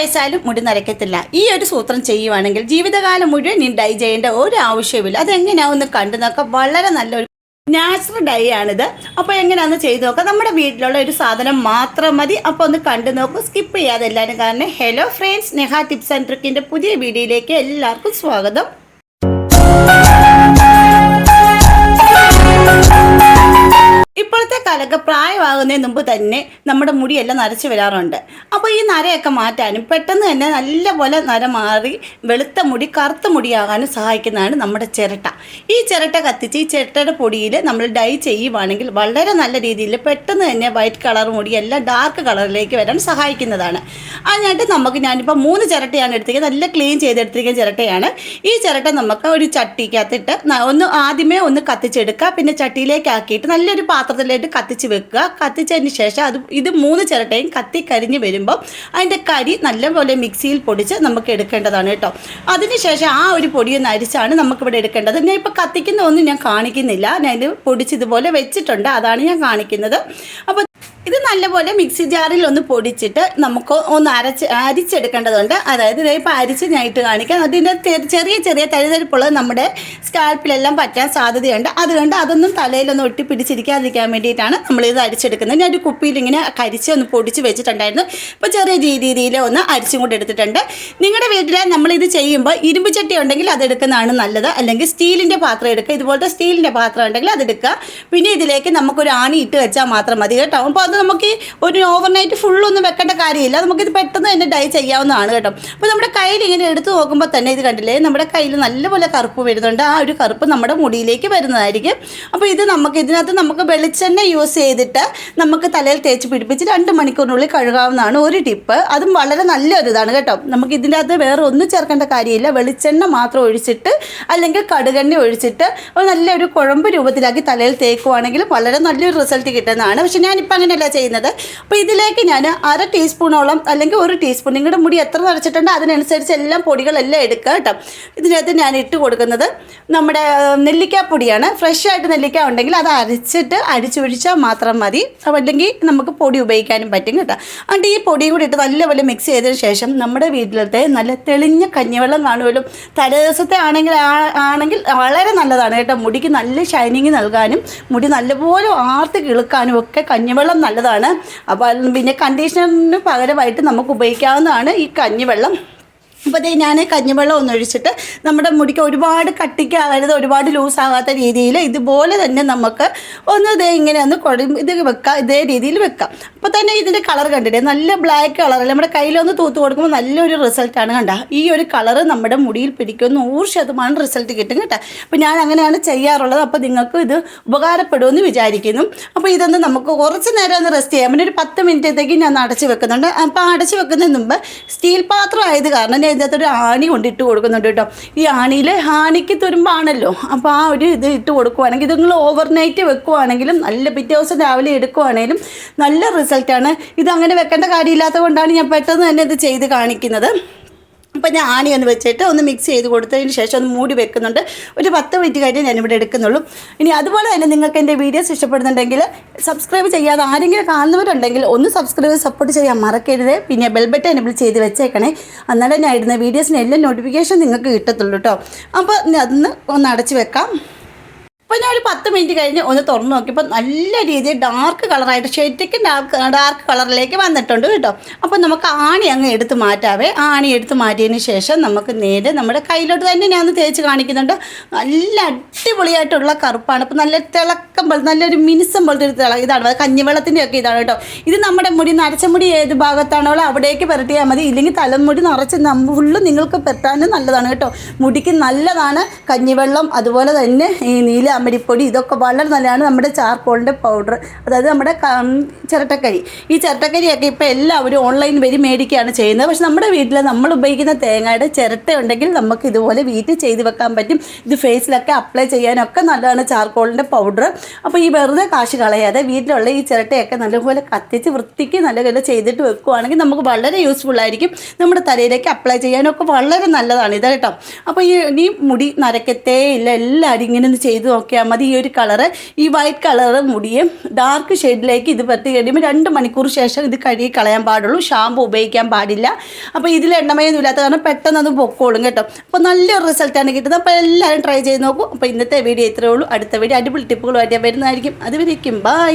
വയസ്സായാലും മുടി നരയ്ക്കത്തില്ല ഈ ഒരു സൂത്രം ചെയ്യുവാണെങ്കിൽ ജീവിതകാലം മുഴുവൻ നീ ഡൈ ചെയ്യേണ്ട ഒരു ആവശ്യമില്ല അതെങ്ങനെയാവുമെന്ന് കണ്ടു നോക്കാം. വളരെ നല്ലൊരു നാച്ചുറൽ ഡൈ ആണിത്. അപ്പോൾ എങ്ങനെയാണെന്ന് ചെയ്തു നോക്കാം. നമ്മുടെ വീട്ടിലുള്ള ഒരു സാധനം മാത്രം മതി. അപ്പോൾ ഒന്ന് കണ്ടു നോക്കും. സ്കിപ്പ് ചെയ്യാതെ എല്ലാവരും കാരണം hello friends Neha tips and ട്രിക്കിന്റെ പുതിയ വീഡിയോയിലേക്ക് എല്ലാവർക്കും സ്വാഗതം. ഇപ്പോഴത്തെ കാലൊക്കെ പ്രായമാകുന്നതിന് മുമ്പ് തന്നെ നമ്മുടെ മുടിയെല്ലാം നരച്ച് വരാറുണ്ട്. അപ്പോൾ ഈ നരയൊക്കെ മാറ്റാനും പെട്ടെന്ന് തന്നെ നല്ലപോലെ നര മാറി വെളുത്ത മുടി കറുത്ത മുടിയാകാനും സഹായിക്കുന്നതാണ് നമ്മുടെ ചിരട്ട. ഈ ചിരട്ട കത്തിച്ച് ഈ ചിരട്ടയുടെ പൊടിയിൽ നമ്മൾ ഡൈ ചെയ്യുവാണെങ്കിൽ വളരെ നല്ല രീതിയിൽ പെട്ടെന്ന് തന്നെ വൈറ്റ് കളർ മുടിയെല്ലാം ഡാർക്ക് കളറിലേക്ക് വരാൻ സഹായിക്കുന്നതാണ്. അതിനായിട്ട് നമുക്ക് ഞാനിപ്പോൾ മൂന്ന് ചിരട്ടയാണ് എടുത്തിരിക്കുന്നത്. നല്ല ക്ലീൻ ചെയ്തെടുത്തിരിക്കുന്ന ചിരട്ടയാണ്. ഈ ചിരട്ട നമുക്ക് ഒരു ചട്ടിക്കകത്തിട്ട് ഒന്ന് ആദ്യമേ ഒന്ന് കത്തിച്ചെടുക്കുക. പിന്നെ ചട്ടിയിലേക്ക് ആക്കിയിട്ട് നല്ലൊരു പാത്രത്തിലേക്ക് കത്തിച്ച് വെക്കുക. കത്തിച്ചതിന് ശേഷം അത് ഇത് മൂന്ന് ചിരട്ടയും കത്തി കരിഞ്ഞ് വരുമ്പോൾ അതിന്റെ കരി നല്ലപോലെ മിക്സിയിൽ പൊടിച്ച് നമുക്ക് എടുക്കേണ്ടതാണ് കേട്ടോ. അതിനുശേഷം ആ ഒരു പൊടിയൊന്ന് അരിച്ചാണ് നമുക്കിവിടെ എടുക്കേണ്ടത്. ഞാൻ ഇപ്പോൾ കത്തിക്കുന്ന ഒന്നും ഞാൻ കാണിക്കുന്നില്ല. ഞാൻ ഇത് പൊടിച്ച് ഇതുപോലെ വെച്ചിട്ടുണ്ട്. അതാണ് ഞാൻ കാണിക്കുന്നത്. അപ്പോൾ ഇത് നല്ലപോലെ മിക്സി ജാറിൽ ഒന്ന് പൊടിച്ചിട്ട് നമുക്ക് ഒന്ന് അരച്ച് അരിച്ചെടുക്കേണ്ടതുണ്ട്. അതായത് ഇതായിപ്പോൾ അരിച്ച് ഞായിട്ട് കാണിക്കാം. അതിന്റെ ചെറിയ ചെറിയ തരിതരിപ്പുള്ളത് നമ്മുടെ സ്കാൽപ്പിലെല്ലാം പറ്റാൻ സാധ്യതയുണ്ട്. അതുകൊണ്ട് അതൊന്നും തലയിലൊന്നും ഒട്ടി പിടിച്ചിരിക്കാതിരിക്കാൻ വേണ്ടിയിട്ടാണ് നമ്മളിത് അരിച്ചെടുക്കുന്നത്. ഞാൻ ഒരു കുപ്പിയിൽ ഇങ്ങനെ കരിച്ച് ഒന്ന് പൊടിച്ച് വെച്ചിട്ടുണ്ടായിരുന്നു. ഇപ്പോൾ ചെറിയ രീതിയിൽ ഒന്ന് അരിച്ചും കൂടെ എടുത്തിട്ടുണ്ട്. നിങ്ങളുടെ വീട്ടിൽ നമ്മളിത് ചെയ്യുമ്പോൾ ഇരുമ്പ് ചട്ടി ഉണ്ടെങ്കിൽ അതെടുക്കുന്നതാണ് നല്ലത്. അല്ലെങ്കിൽ സ്റ്റീലിന്റെ പാത്രം എടുക്കുക. ഇതുപോലത്തെ സ്റ്റീലിന്റെ പാത്രം ഉണ്ടെങ്കിൽ അതെടുക്കുക പിന്നെ ഇതിലേക്ക് നമുക്കൊരു ആണി ഇട്ട് വെച്ചാൽ മാത്രം മതി കേട്ടോ. അപ്പോൾ അത് നമുക്ക് ഒരു ഓവർനൈറ്റ് ഫുള്ളൊന്നും വെക്കേണ്ട കാര്യമില്ല. നമുക്കിത് പെട്ടെന്ന് തന്നെ ഡൈ ചെയ്യാവുന്നതാണ് കേട്ടോ. അപ്പോൾ നമ്മുടെ കയ്യിൽ ഇങ്ങനെ എടുത്ത് നോക്കുമ്പോൾ തന്നെ ഇത് കണ്ടില്ലേ? നമ്മുടെ കയ്യിൽ നല്ലപോലെ കറുപ്പ് വരുന്നുണ്ട്. ആ ഒരു കറുപ്പ് നമ്മുടെ മുടിയിലേക്ക് വരുന്നതായിരിക്കും. അപ്പോൾ ഇത് നമുക്ക് ഇതിനകത്ത് നമുക്ക് വെളിച്ചെണ്ണ യൂസ് ചെയ്തിട്ട് നമുക്ക് തലയിൽ തേച്ച് പിടിപ്പിച്ച് രണ്ട് മണിക്കൂറിനുള്ളിൽ കഴുകാവുന്നതാണ് ഒരു ടിപ്പ്. അതും വളരെ നല്ലൊരു ഇതാണ് കേട്ടോ. നമുക്ക് ഇതിന്റെ അകത്ത് വേറെ ഒന്നും ചേർക്കേണ്ട കാര്യമില്ല. വെളിച്ചെണ്ണ മാത്രം ഒഴിച്ചിട്ട് അല്ലെങ്കിൽ കടുകെണ്ണ ഒഴിച്ചിട്ട് ഒരു നല്ലൊരു കുഴമ്പ് രൂപത്തിലാക്കി തലയിൽ തേക്കുവാണെങ്കിൽ വളരെ നല്ലൊരു റിസൾട്ട് കിട്ടുന്നതാണ്. പക്ഷെ ഞാനിപ്പോൾ അങ്ങനെയല്ല ചെയ്യുന്നത്. അപ്പോൾ ഇതിലേക്ക് ഞാൻ അര ടീസ്പൂണോളം അല്ലെങ്കിൽ ഒരു ടീസ്പൂൺ നിങ്ങളുടെ മുടി എത്ര നിറച്ചിട്ടുണ്ടോ അതിനനുസരിച്ച് എല്ലാം പൊടികളെല്ലാം എടുക്കുക കേട്ടോ. ഇതിനകത്ത് ഞാൻ ഇട്ട് കൊടുക്കുന്നത് നമ്മുടെ നെല്ലിക്കാപ്പൊടിയാണ്. ഫ്രഷ് ആയിട്ട് നെല്ലിക്ക ഉണ്ടെങ്കിൽ അത് അരച്ചിട്ട് അടിച്ചൊഴിച്ചാൽ മാത്രം മതി. അല്ലെങ്കിൽ നമുക്ക് പൊടി ഉപയോഗിക്കാനും പറ്റും കേട്ടോ. അതുകൊണ്ട് ഈ പൊടിയും കൂടി ഇട്ട് നല്ലപോലെ മിക്സ് ചെയ്തതിന് ശേഷം നമ്മുടെ വീട്ടിലത്തെ നല്ല തെളിഞ്ഞ കഞ്ഞിവെള്ളം കാണുമല്ലോ. തലേദിവസത്തെ ആണെങ്കിൽ ആണെങ്കിൽ വളരെ നല്ലതാണ് കേട്ടോ. മുടിക്ക് നല്ല ഷൈനിങ് നൽകാനും മുടി നല്ലപോലെ ആർത്ത് കിളുക്കാനും ഒക്കെ കഞ്ഞിവെള്ളം നല്ലതാണ്. അപ്പോൾ പിന്നെ കണ്ടീഷണറിന് പകരമായിട്ട് നമുക്ക് ഉപയോഗിക്കാവുന്നതാണ് ഈ കഞ്ഞിവെള്ളം. അപ്പോൾ ദേ ഞാൻ കഞ്ഞിവെള്ളം ഒന്ന് ഒഴിച്ചിട്ട് നമ്മുടെ മുടിക്ക് ഒരുപാട് കട്ടിക്ക് അതായത് ഒരുപാട് ലൂസാകാത്ത രീതിയിൽ ഇതുപോലെ തന്നെ നമുക്ക് ഒന്ന് ഇതേ ഇങ്ങനെ ഒന്ന് കുഴ ഇത് വെക്കാം ഇതേ രീതിയിൽ വെക്കാം. അപ്പോൾ തന്നെ ഇതിന്റെ കളർ കണ്ടിട്ടേ നല്ല ബ്ലാക്ക് കളർ നമ്മുടെ കയ്യിലൊന്ന് തൂത്ത് കൊടുക്കുമ്പോൾ നല്ലൊരു റിസൾട്ടാണ് കണ്ട. ഈ ഒരു കളർ നമ്മുടെ മുടിയിൽ പിടിക്കും നൂറ് ശതമാനം റിസൾട്ട് കിട്ടും കേട്ടോ. അപ്പോൾ ഞാൻ അങ്ങനെയാണ് ചെയ്യാറുള്ളത്. അപ്പോൾ നിങ്ങൾക്ക് ഇത് ഉപകാരപ്പെടുമെന്ന് വിചാരിക്കുന്നു. അപ്പോൾ ഇതൊന്ന് നമുക്ക് കുറച്ച് നേരം ഒന്ന് റെസ്റ്റ് ചെയ്യാം. പിന്നെ ഒരു പത്ത് മിനിറ്റത്തേക്ക് ഞാൻ അടച്ച് വെക്കുന്നുണ്ട്. അപ്പോൾ അടച്ച് വെക്കുന്നതിന് മുമ്പ് സ്റ്റീൽ പാത്രം ആയത് കാരണം ഞാൻ ഇതിനകത്ത് ഒരു ആണി കൊണ്ടിട്ട് കൊടുക്കുന്നുണ്ട് കേട്ടോ. ഈ ആണിയിൽ ആണിക്ക് തുരുമ്പാണല്ലോ. അപ്പോൾ ആ ഒരു ഇത് ഇട്ട് കൊടുക്കുവാണെങ്കിൽ ഇത് നിങ്ങൾ ഓവർനൈറ്റ് വെക്കുവാണെങ്കിലും നല്ല പിറ്റേ ദിവസം രാവിലെ എടുക്കുവാണെങ്കിലും നല്ല റിസൾട്ടാണ് ഇത് അങ്ങനെ വെക്കേണ്ട കാര്യമില്ലാത്തത് കൊണ്ടാണ് ഞാൻ പെട്ടെന്ന് തന്നെ ഇത് ചെയ്ത് കാണിക്കുന്നത്. അപ്പം ഞാൻ ആണി ഒന്ന് വെച്ചിട്ട് ഒന്ന് മിക്സ് ചെയ്ത് കൊടുത്തതിന് ശേഷം ഒന്ന് മൂടി വെക്കുന്നുണ്ട്. ഒരു പത്ത് മിനിറ്റ് കഴിഞ്ഞ് ഞാനിവിടെ എടുക്കുന്നുള്ളൂ. ഇനി അതുപോലെ തന്നെ നിങ്ങൾക്ക് എന്റെ വീഡിയോസ് ഇഷ്ടപ്പെടുന്നുണ്ടെങ്കിൽ സബ്സ്ക്രൈബ് ചെയ്യാതെ ആരെങ്കിലും കാണുന്നവരുണ്ടെങ്കിൽ ഒന്ന് സബ്സ്ക്രൈബ് സപ്പോർട്ട് ചെയ്യാൻ മറക്കരുത്. പിന്നെ ബെൽ ബട്ടൺ എനബിൾ ചെയ്ത് വെച്ചേക്കണേ. അന്നേരം ഞാൻ ഇടുന്ന വീഡിയോസിന് എല്ലാം നോട്ടിഫിക്കേഷൻ നിങ്ങൾക്ക് കിട്ടത്തുള്ളൂ കേട്ടോ അപ്പോൾ അതൊന്ന് ഒന്ന് അടച്ച് വെക്കാം. അപ്പോൾ ഞാൻ ഒരു പത്ത് മിനിറ്റ് കഴിഞ്ഞ് ഒന്ന് തുറന്ന് നോക്കിയപ്പോൾ നല്ല രീതിയിൽ ഡാർക്ക് കളറായിട്ട് ശരിക്കും ഡാർക്ക് ഡാർക്ക് കളറിലേക്ക് വന്നിട്ടുണ്ട് കേട്ടോ. അപ്പോൾ നമുക്ക് ആണി അങ്ങ് എടുത്ത് മാറ്റാവേ. ആണി എടുത്ത് മാറ്റിയതിന് ശേഷം നമുക്ക് നേരെ നമ്മുടെ കയ്യിലോട്ട് തന്നെ ഞാൻ ഒന്ന് തേച്ച് കാണിക്കുന്നുണ്ട്. നല്ല അടിപൊളിയായിട്ടുള്ള കറുപ്പാണ്. അപ്പോൾ നല്ല തിളക്കം പോലെ നല്ലൊരു മിനുസം പോലത്തെ ഒരു തിള ഇതാണ്. കഞ്ഞിവെള്ളത്തിന്റെ ഒക്കെ ഇതാണ് കേട്ടോ. ഇത് നമ്മുടെ മുടി നരച്ച മുടി ഏത് ഭാഗത്താണോ അവിടേക്ക് പുരട്ടിയാൽ മതി. ഇല്ലെങ്കിൽ തലമുടി നിറച്ച് ഫുള്ള് നിങ്ങൾക്ക് പെട്ടാനും നല്ലതാണ് കേട്ടോ. മുടിക്ക് നല്ലതാണ് കഞ്ഞിവെള്ളം. അതുപോലെ തന്നെ ഈ നീല അമരിപ്പൊടി ഇതൊക്കെ വളരെ നല്ലതാണ്. നമ്മുടെ ചാർക്കോളിന്റെ പൗഡർ അതായത് നമ്മുടെ ചിരട്ടക്കരി. ഈ ചിരട്ടക്കരിയൊക്കെ ഇപ്പോൾ എല്ലാവരും ഓൺലൈൻ വഴി മേടിക്കുകയാണ് ചെയ്യുന്നത്. പക്ഷെ നമ്മുടെ വീട്ടിൽ നമ്മൾ ഉപയോഗിക്കുന്ന തേങ്ങയുടെ ചിരട്ട ഉണ്ടെങ്കിൽ നമുക്ക് ഇതുപോലെ വീട്ടിൽ ചെയ്ത് വെക്കാൻ പറ്റും. ഇത് ഫേസിലൊക്കെ അപ്ലൈ ചെയ്യാനൊക്കെ നല്ലതാണ് ചാർക്കോളിന്റെ പൗഡർ. അപ്പോൾ ഈ വെറുതെ കാശ് കളയാതെ വീട്ടിലുള്ള ഈ ചിരട്ടയൊക്കെ നല്ലപോലെ കത്തിച്ച് വൃത്തിക്ക് നല്ലപോലെ ചെയ്തിട്ട് വെക്കുകയാണെങ്കിൽ നമുക്ക് വളരെ യൂസ്ഫുൾ ആയിരിക്കും. നമ്മുടെ തലയിലേക്ക് അപ്ലൈ ചെയ്യാനൊക്കെ വളരെ നല്ലതാണ് ഇത് കേട്ടോ. അപ്പോൾ ഈ ഇനി മുടി നരക്കത്തേ ഇല്ല. എല്ലാവരും ഇങ്ങനെ ഒന്ന് ചെയ്ത് നോക്കി നോക്കിയാൽ മതി. ഈ ഒരു കളറ് ഈ വൈറ്റ് കളറ് മുടിയും ഡാർക്ക് ഷെയ്ഡിലേക്ക് ഇത് പറ്റി കഴിയുമ്പോൾ രണ്ട് മണിക്കൂർ ശേഷം ഇത് കഴുകി കളയാൻ പാടുള്ളൂ. ഷാമ്പു ഉപയോഗിക്കാൻ പാടില്ല. അപ്പോൾ ഇതിൽ എണ്ണമയൊന്നും ഇല്ലാത്ത കാരണം പെട്ടെന്ന് അത് പൊക്കോളും കേട്ടോ. അപ്പോൾ നല്ലൊരു റിസൾട്ടാണ് കിട്ടുന്നത്. അപ്പോൾ എല്ലാവരും ട്രൈ ചെയ്ത് നോക്കും. അപ്പോൾ ഇന്നത്തെ വീഡിയോ ഇത്രയേ ഉള്ളൂ. അടുത്ത വീഡിയോ അടിപൊളി ടിപ്പുകളുമായിട്ട് വരുന്നതായിരിക്കും. അതുവരേക്കും ബൈ